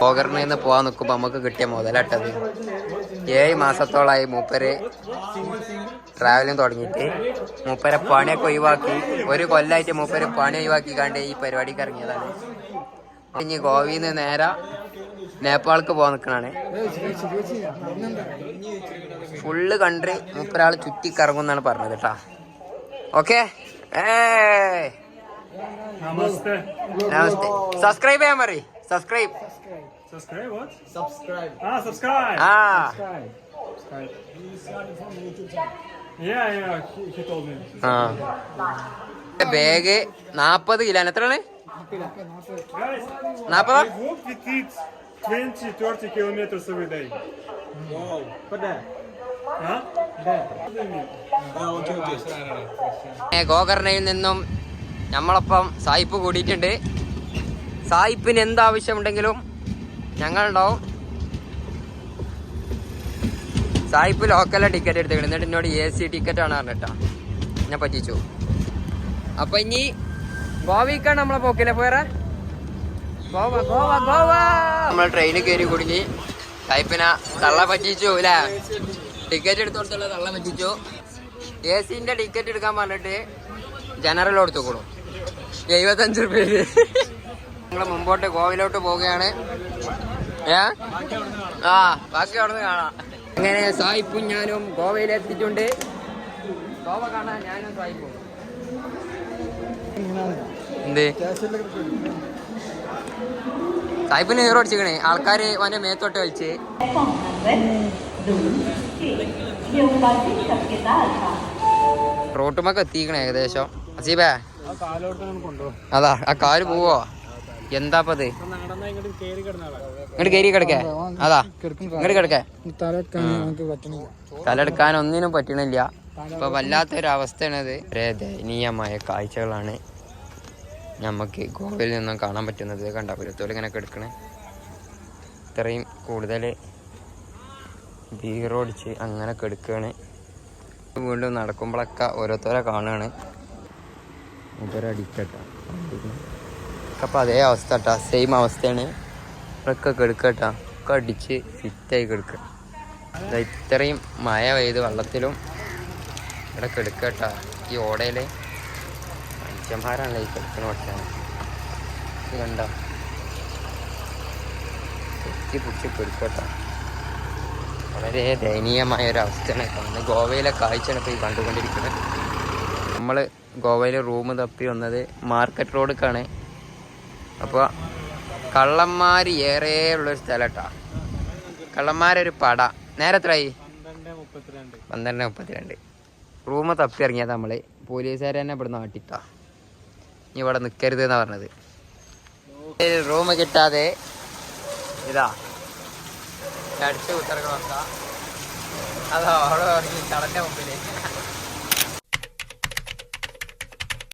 പോകറിൽ നിന്ന് പോകാൻ നിൽക്കുമ്പോൾ നമുക്ക് കിട്ടിയ മുതലട്ടത്. ഏഴ് മാസത്തോളമായി മൂപ്പര് ട്രാവലിംഗ് തുടങ്ങിയിട്ട്. മൂപ്പരെ പണിയൊക്കെ ഒഴിവാക്കി. ഒരു കൊല്ലായിട്ട് മൂപ്പര് പണി ഒഴിവാക്കി കണ്ട് ഈ പരിപാടിക്ക് ഇറങ്ങിയതാണ്. ഇനി ഗോവയിൽ നിന്ന് നേരെ നേപ്പാൾക്ക് പോകാൻ നിൽക്കണാണ് ഫുള്ള് കൺട്രി മൂപ്പരാൾ ചുറ്റി കറങ്ങുന്നാണ് പറഞ്ഞത് കേട്ടാ ഓക്കെ? നമസ്തേ. നമസ്തേ. സബ്സ്ക്രൈബ് ചെയ്യാൻ മതി subscribe Subscribe what? Subscribe. Ah, subscribe. Ah. Subscribe. Yeah, yeah, he, he told me. Ah. Bag നാപ്പത് കിലോ എത്രയാണ് Guys, നാപ്പതാ I walk with it 20, 30 kilometers every day. Wow. Huh? What do you mean? ഏ, ഗോകർണയിൽ നിന്നും നമ്മളൊപ്പം സായിപ്പ് കൂടിയിട്ടുണ്ട് സായിപ്പിന് എന്താവശ്യമുണ്ടെങ്കിലും ഞങ്ങളുണ്ടാവും സായിപ്പ് ലോക്കലിലെ ticket എടുത്തേക്കണം. എന്നിട്ട് എന്നോട് എ സി ടിക്കറ്റ് ആണ് പറഞ്ഞിട്ടാ എന്നെ പറ്റിച്ചു. അപ്പൊ ഇനി ഗോവയ്ക്കാണ് നമ്മളെ പോക്കില്ലേ പോയറ ഗോവ ഗോവ ഗോവ! നമ്മൾ ട്രെയിനിൽ കയറി കുടുങ്ങി. സായിപ്പിന തള്ള പറ്റിച്ചു അല്ലേ? ടിക്കറ്റ് എടുത്തു കൊടുത്തുള്ള തള്ള പറ്റിച്ചു. എ സിന്റെ ടിക്കറ്റ് എടുക്കാൻ പറഞ്ഞിട്ട് ജനറൽ കൊടുത്തുകൂടും എഴുപത്തഞ്ച് റുപ്യ. ഞങ്ങൾ മുമ്പോട്ട് ഗോവയിലോട്ട് പോവുകയാണ്. ഏ? ആ ബാക്കി കാണാം. അങ്ങനെ സായിപ്പും ഞാനും ഗോവയിൽ എത്തിയിട്ടുണ്ട്. ഗോവ കാണാൻ ഞാനും സായിപ്പും. എന്ത്? സായിപ്പിന് ഹീറോ അടിച്ചിക്കണേ ആൾക്കാര് അവന്റെ മേത്തോട്ട് വലിച്ച്. റോട്ടുമൊക്കെ എത്തിക്കണേ ഏകദേശം. അസീബേ. അതാ ആ കാൽ പോവോ? എന്താപ്പത്? ഇങ്ങോട്ട് കയറി കിടക്കേ. അതാ. ഇങ്ങോട്ട് കിടക്കേ. തലെടുക്കാൻ ഒന്നിനും പറ്റണില്ല. ഇപ്പൊ വല്ലാത്തൊരവസ്ഥയാണത്. ദയനീയമായ കാഴ്ചകളാണ് നമുക്ക് ഗോവയിൽ നിന്നും കാണാൻ പറ്റുന്നത്. കണ്ട? പുരത്തോൽ ഇങ്ങനെ കിടക്കണേ. ഇത്രയും കൂടുതൽ ബീറോടിച്ച് അങ്ങനെ കെടുക്കുകയാണ് വീണ്ടും നടക്കുമ്പോഴൊക്കെ ഓരോരുത്തരെ കാണുകയാണ് ഇവരടിക്കട്ട അപ്പം അതേ അവസ്ഥ കേട്ടോ സെയിം അവസ്ഥയാണ്. ഇവരൊക്കെ കേട്ടോ ഒക്കെ അടിച്ച് ഫിറ്റായി കെടുക്കുക ഇത്രയും മഴ പെയ്ത് വെള്ളത്തിലും ഇവിടെ കെടുക്കട്ടാ ഈ ഓടയിൽ മനുഷ്യന്മാരാണല്ലോ ഈ കെടുക്കണ പക്ഷാണ് ഇത് കണ്ട? എത്തി പിടിച്ച് കെടുക്കട്ടാ വളരെ ദയനീയമായ ഒരു അവസ്ഥയാണ്. കാണുന്നത് ഗോവയിലെ കാഴ്ചയാണ് ഇപ്പോൾ ഈ കണ്ടുകൊണ്ടിരിക്കുന്നത്. നമ്മൾ ഗോവയിൽ റൂം തപ്പി വന്നത് മാർക്കറ്റ് റോഡിലേക്കാണ് അപ്പോൾ കള്ളന്മാർ ഏറെ ഉള്ളൊരു സ്ഥലം കേട്ടോ കള്ളന്മാരൊരു പട. നേരെ എത്രയായി പന്ത്രണ്ട് മുപ്പത്തിരണ്ട്. റൂമ് തപ്പി ഇറങ്ങിയത് നമ്മൾ പോലീസുകാർ തന്നെ ഇവിടെ നാട്ടിട്ടാ നീ ഇവിടെ നിൽക്കരുത് എന്നാ പറഞ്ഞത്. റൂം കിട്ടാതെ ഇതാ. അടിച്ചു കുത്തിറങ്ങണ അതാ അവിടെ ഇറങ്ങി കടന്റെ മുമ്പിൽ